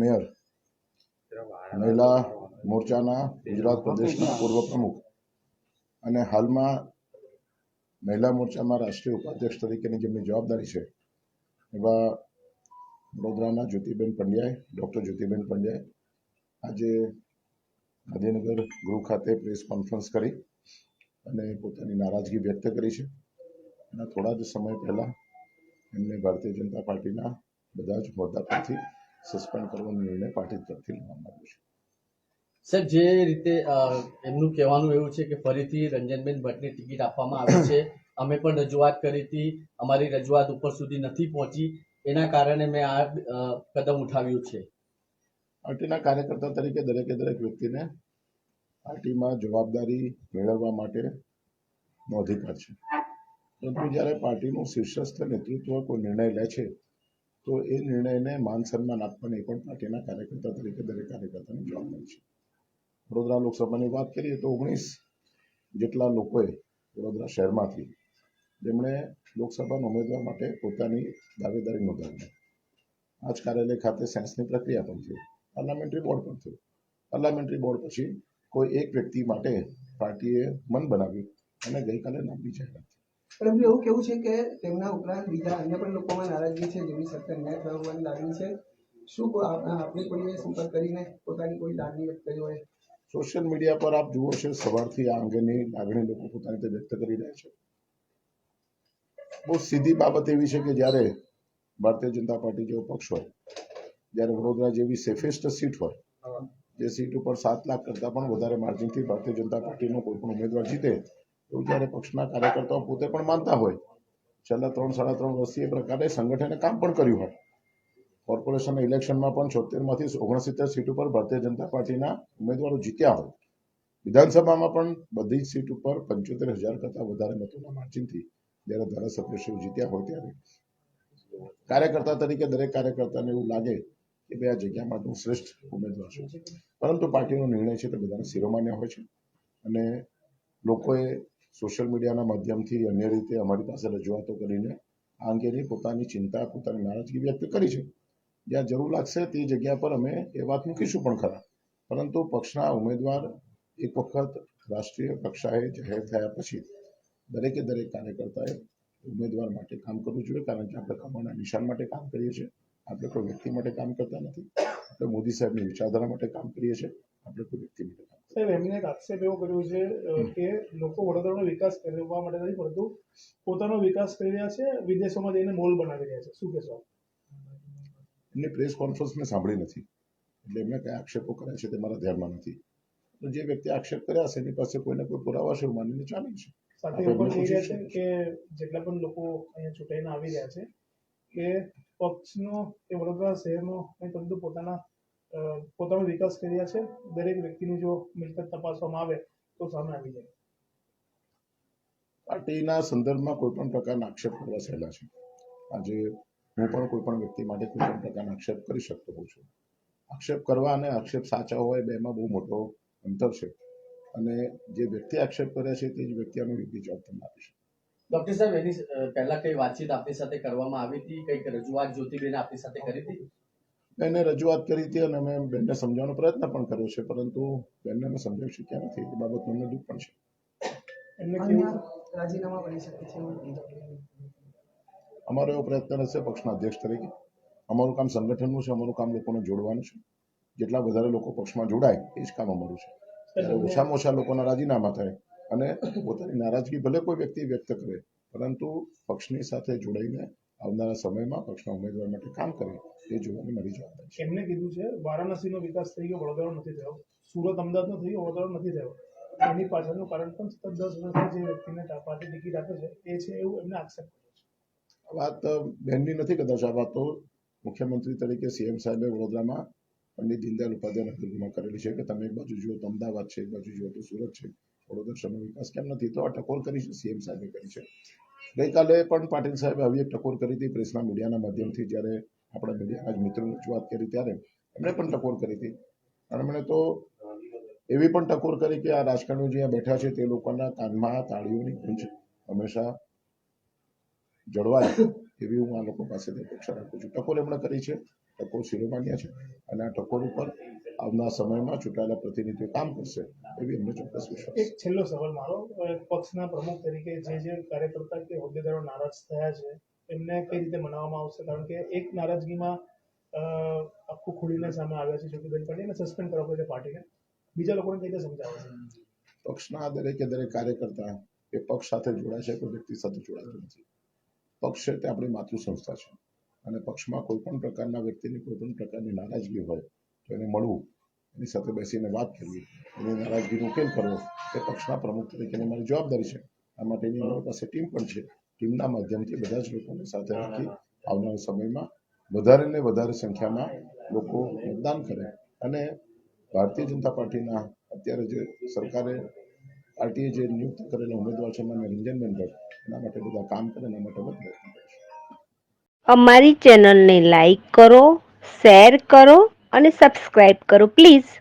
Mayor, મહિલા મોરચાના ગુજરાત પ્રદેશના પૂર્વ પ્રમુખ અને હાલમાં મહિલા મોરચામાં રાષ્ટ્રીય ઉપાધ્યક્ષ તરીકેની જેમની જવાબદારી છે, એવા વડોદરાના જ્યોતિબેન પંડ્યાએ, ડૉક્ટર જ્યોતિબેન પંડ્યાએ આજે ગાંધીનગર ગૃહ ખાતે પ્રેસ કોન્ફરન્સ કરી અને પોતાની નારાજગી વ્યક્ત કરી છે. અને થોડા જ સમય પહેલાં એમને ભારતીય જનતા પાર્ટીના બધા જ હોદ્દા પરથી સસ્પેન્ડ કરવાનો નિર્ણય પાર્ટી તરફથી લેવામાં આવ્યો છે. સાહેબ જે રીતે એમનું કહેવાનું એવું છે કે ફરીથી રંજનબેન ભટ્ટની ટિકિટ આપવામાં આવી છે. અમે પણ રજૂઆત કરી હતી. અમારી રજૂઆત ઉપર સુધી નથી પહોંચી. એના કારણે મેં આ કદમ ઉઠાવ્યું છે. પાર્ટીના કાર્યકર્તા તરીકે દરેકે દરેક વ્યક્તિને પાર્ટીમાં જવાબદારી મેળવવા માટેનો અધિકાર છે. પરંતુ જ્યારે પાર્ટીનું શીર્ષસ્થ નેતૃત્વ કોઈ નિર્ણય લે છે તો એ નિર્ણયને માન સન્માન આપવાની પણ પાર્ટીના કાર્યકર્તા તરીકે દરેક કાર્યકર્તાની જવાબદારી છે. વડોદરા લોકસભાની વાત કરીએ તો ઓગણીસ જેટલા લોકોએ વડોદરા શહેરમાંથી જેમણે લોકસભાના ઉમેદવાર માટે પોતાની દાવેદારી નોંધાવી. આજ કાર્યાલય ખાતે સેન્સની પ્રક્રિયા પણ થઈ. પાર્લામેન્ટરી બોર્ડ પણ થયું. પાર્લામેન્ટરી બોર્ડ પછી કોઈ એક વ્યક્તિ માટે પાર્ટીએ મન બનાવ્યું અને ગઈકાલે નામની જાહેરાત પરંતુ એવું કેવું છે કે તેમના ઉપરાંત બીજા અન્ય પણ લોકોમાં નારાજગી છે જેમની સાથે ન્યાય થવાની લાગણી છે. શું કોઈ કોઈને આપણી કોઈએ સંપર્ક કરીને પોતાની કોઈ લાગણી વ્યક્ત કરી હોય? સોશિયલ મીડિયા પર આપ જુઓ છો સવારથી આ અંગેની લાગણી લોકો પોતાની રીતે વ્યક્ત કરી રહ્યા છે. બહુ સીધી બાબત એવી છે કે જ્યારે ભારતીય જનતા પાર્ટી જેવો પક્ષ હોય જ્યારે વડોદરા જેવી સેફેસ્ટ સીટ હોય જે સીટ ઉપર સાત લાખ કરતાં પણ વધારે માર્જિનથી ભારતીય જનતા પાર્ટીનો કોઈ પણ ઉમેદવાર જીતે એવું જ્યારે પક્ષના કાર્યકર્તાઓ પોતે પણ માનતા હોય, છેલ્લા ત્રણ, સાડા ત્રણ વર્ષથી એ પ્રકારે સંગઠને કામ પણ કર્યું હોય. કોર્પોરેશન ઇલેક્શનમાં પણ છોતેરમાંથી ઓગણસિત્તેર સીટ ઉપર ભારતીય જનતા પાર્ટીના ઉમેદવારો જીત્યા હોય. વિધાનસભામાં પણ બધી જ સીટ ઉપર પંચોતેર હજાર કરતા વધારે મતોના માર્જિનથી જ્યારે ધારાસભ્યશ્રીઓ જીત્યા હોય ત્યારે. કાર્યકર્તા તરીકે દરેક કાર્યકર્તાને એવું લાગે કે ભાઈ આ જગ્યામાં હું શ્રેષ્ઠ ઉમેદવાર છું. પરંતુ પાર્ટીનો નિર્ણય છે તે બધાને શિરોમાન્ય હોય છે. અને લોકોએ સોશિયલ મીડિયાના માધ્યમથી અન્ય રીતે અમારી પાસે રજૂઆતો કરીને આ અંગેની પોતાની ચિંતા, પોતાની નારાજગી વ્યક્ત કરી છે. જ્યાં જરૂર લાગશે તે જગ્યા પર અમે એ વાત મૂકીશું પણ ખરા. પરંતુ પક્ષના ઉમેદવાર એક વખત રાષ્ટ્રીય કક્ષાએ જાહેર થયા પછી દરેકે દરેક કાર્યકર્તાએ ઉમેદવાર માટે કામ કરવું જોઈએ, કારણ કે આપણે કમાના નિશાન માટે કામ કરીએ છીએ. આપણે કોઈ વ્યક્તિ માટે કામ કરતા નથી. આપણે મોદી સાહેબની વિચારધારા માટે કામ કરીએ છીએ. આપણે કોઈ વ્યક્તિ માટે સાહેબ એમને એક આક્ષેપ એવો કર્યો છે કે લોકો વડોદરાનો વિકાસ કરવા માટે નથી પરંતુ પોતાનો વિકાસ કરી રહ્યા છે વિદેશોમાં જઈને મોલ બનાવી રહ્યા છે. શું કહેશો એમની પ્રેસ કોન્ફરન્સ મેં સાંભળી નથી. એટલે એમને કયા આક્ષેપો કર્યા છે તે મારા ધ્યાનમાં નથી. તો જે વ્યક્તિ આક્ષેપ કર્યા હશે એની પાસે કોઈને કોઈ પુરાવા છે માનીને ચાલી છે. સાથે એવું પણ કહી રહ્યા છે કે જેટલા પણ લોકો અહીંયા ચૂંટાઈને આવી રહ્યા છે કે પક્ષનો કે વડોદરા શહેરનો કંઈ પરંતુ પોતાના પોતાનો વિકાસ કર્યા છે દરેક વ્યક્તિની જો મિલકત તપાસવામાં આવે તો સામે આવી જાય. પાર્ટીના સંદર્ભમાં કોઈ પણ પ્રકારના આક્ષેપ કરવા છે. આજે હું પણ કોઈ પણ વ્યક્તિ માટે કોઈ પણ પ્રકારના આક્ષેપ કરી શકતો હોઉં છું. આક્ષેપ કરવા અને આક્ષેપ સાચા હોય બેમાં બહુ મોટો અંતર છે. અને જે વ્યક્તિ આક્ષેપ કરે છે તે જ વ્યક્તિ અમે યોગ્ય જવાબ તમને આપીશું ડોક્ટર સાહેબ એની પહેલા કઈ વાતચીત આપની સાથે કરવામાં આવી હતી? કંઈક રજૂઆત જ્યોતિબેન આપની સાથે કરી હતી? બેને રજૂઆત કરી હતી અને અમે બેનને સમજાવવાનો પ્રયત્ન પણ કર્યો છે પરંતુ બેનને અમે સમજાવી શક્યા નથી એ બાબત મને દુઃખ પણ છે. એમને કેવું? રાજીનામા બની શકે છે અમારો એવો પ્રયત્ન રહેશે પક્ષના અધ્યક્ષ તરીકે. અમારું કામ સંગઠનનું છે અમારું કામ લોકોને જોડવાનું છે. જેટલા વધારે લોકો પક્ષમાં જોડાય એ જ કામ અમારું છે. ત્યારે ઓછામાં ઓછા લોકોના રાજીનામા થાય અને પોતાની નારાજગી ભલે કોઈ વ્યક્તિ વ્યક્ત કરે પરંતુ પક્ષની સાથે જોડાઈને આવનારા સમયમાં પક્ષના ઉમેદવાર માટે કામ કરે એ જોવાની મારી જવાબદારી છે. એમને કીધું છે વારાણસીનો વિકાસ થઈ ગયો વડોદરા નથી થયો. સુરત અમદાવાદનો થઈ ગયો વડોદરા નથી થયો. એની પાછળનું કારણ પણ સતત દસ વર્ષથી જે વ્યક્તિને પાર્ટી ટિકિટ આપે છે એ છે એવું એમને આક્ષેપ વાત બહેનની નથી કદાચ આ વાત તો મુખ્યમંત્રી તરીકે સીએમ સાહેબે વડોદરામાં પંડિત દીનદયાલ ઉપાધ્યાય નગરમાં કરેલી છે કે તમે એક બાજુ જુઓ તો અમદાવાદ છે એક બાજુ જુઓ તો સુરત છે. વડોદરા શહેરનો વિકાસ કેમ નથી? તો આ ટકોર કરી છે સીએમ સાહેબે કરી છે. ગઈકાલે પણ પાટીલ સાહેબે આવી એક ટકોર કરી હતી પ્રેસના મીડિયાના માધ્યમથી, જ્યારે આપણા મીડિયાના જ મિત્રોની વાત કરી ત્યારે એમણે પણ ટકોર કરી હતી. અને મને તો એવી પણ ટકોર કરી કે આ રાજકારણીઓ જ્યાં બેઠા છે તે લોકોના કાનમાં તાળીઓની ગુંજ હંમેશા જળવાય એવી હું આ લોકો પાસેથી અપેક્ષા રાખું છું. ટકોર એમણે કરી છે, ટકોર શિરોમાન્ય છે અને આ ટકોર ઉપર આવનાર સમયમાં ચૂંટાયેલા પ્રતિનિધિઓ કામ કરશે એવી અમને ચોક્કસ વિશ્વાસ. એક છેલ્લો સવાલ મારો. પક્ષના પ્રમુખ તરીકે જે જે કાર્યકર્તા કે હોદ્દેદારો નારાજ થયા છે એમને કઈ રીતે મનાવવામાં આવશે? કારણ કે એક નારાજગીમાં આખું ખુલીને સામે આવ્યા છે જ્યોતિબેન પટેલને સસ્પેન્ડ કરવા પડે પાર્ટીને. બીજા લોકોને કઈ રીતે સમજાવશે પક્ષના દરેકે દરેક કાર્યકર્તા એ પક્ષ સાથે જોડાય છે કોઈ વ્યક્તિ સાથે જોડાતું નથી. પક્ષ છે તે આપણી માતૃ સંસ્થા છે. અને પક્ષમાં કોઈ પણ પ્રકારના વ્યક્તિની કોઈ પણ પ્રકારની નારાજગી હોય એને મળવું. એની સાથે બેસીને વાત કરવી. એની નારાજગીનો ઉકેલ કરવો? એ પક્ષના પ્રમુખ તરીકેની મારી જવાબદારી છે. આ માટેની અમારી પાસે ટીમ પણ છે. ટીમના માધ્યમથી બધા જ લોકોને સાથે રાખી આવનારા સમયમાં વધારે ને વધારે સંખ્યામાં લોકો મતદાન કરે. અને ભારતીય જનતા પાર્ટીના અત્યારે જે સરકારે પાર્ટીએ જે નિયુક્ત કરેલા ઉમેદવાર છે મને રંજનબેન ભટ્ટ એના માટે બધા કામ કરે એના માટે બધા પ્રયત્ન કરીશું અમારી ચેનલને લાઈક કરો, શેર કરો અને સબસ્ક્રાઈબ કરો પ્લીઝ.